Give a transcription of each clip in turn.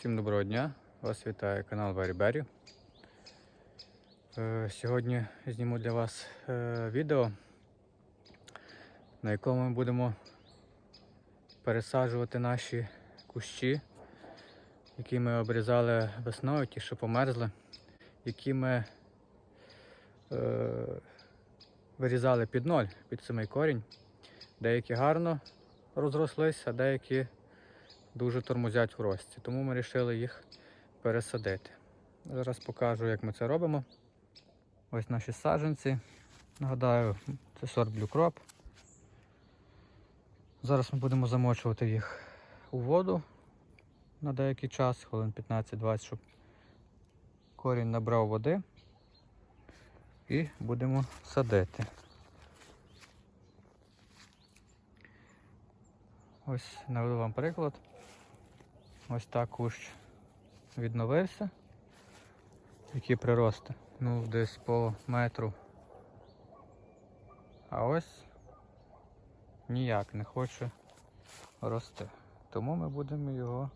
Всім доброго дня! Вас вітає канал Very Berry. Сьогодні зніму для вас е, відео, на якому ми будемо пересаджувати наші кущі, які ми обрізали весною, ті, що померзли, які ми е, вирізали під ноль, під самий корінь. Деякі гарно розрослись, а деякі дуже тормозять в рості. Тому ми вирішили їх пересадити. Зараз покажу, як ми це робимо. Ось наші саджанці. Нагадаю, це сорт Crop. Зараз ми будемо замочувати їх у воду на деякий час, хвилин 15-20, щоб корінь набрав води. І будемо садити. Ось наведу вам приклад. Ось так кущ відновився. Які прирости. Ну, десь по метру. А ось ніяк не хоче рости. Тому ми будемо його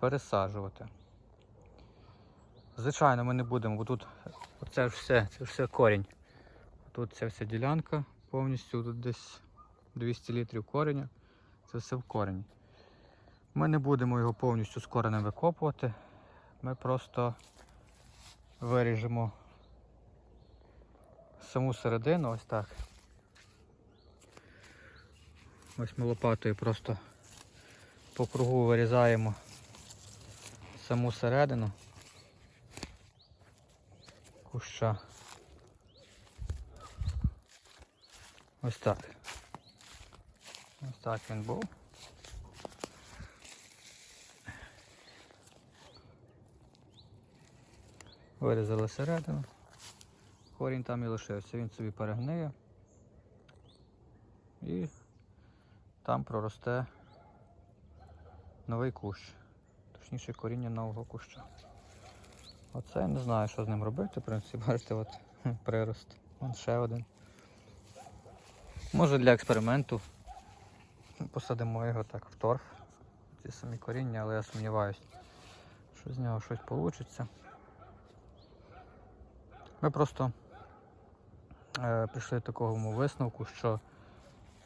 пересаджувати. Звичайно, ми не будемо, бо тут оце ж все, це ж все корінь. Тут ця вся ділянка повністю, тут десь 200 літрів кореня. Це все в корені. Ми не будемо його повністю з коренем викопувати. Ми просто виріжемо саму середину ось так. Ось ми лопатою просто по кругу вирізаємо саму середину куща. Ось так. Ось так він був. Вирізали середину. Корінь там і лишився, він собі перегниє і там проросте новий кущ, точніше коріння нового куща. Оце я не знаю, що з ним робити, в принципі, бачите, от прирост. Вон ще один. Може для експерименту посадимо його так в торф, ці самі коріння, але я сумніваюся, що з нього щось вийде. Ми просто е, прийшли до такому висновку, що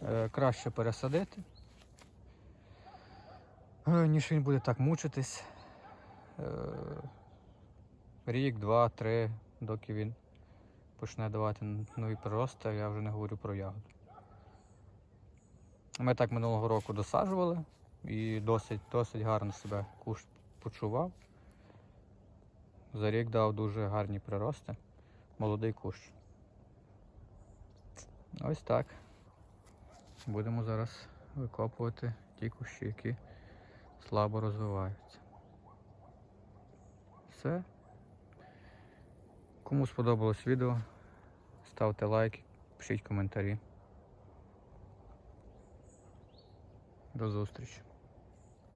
е, краще пересадити, е, ніж він буде так мучитись. Е, рік, два, три, доки він почне давати нові прирости, я вже не говорю про ягоду. Ми так минулого року досаджували і досить, досить гарно себе кущ почував. За рік дав дуже гарні прирости молодий кущ. Ось так. Будемо зараз викопувати ті кущі, які слабо розвиваються. Все. Кому сподобалось відео, ставте лайки, пишіть коментарі. До зустрічі.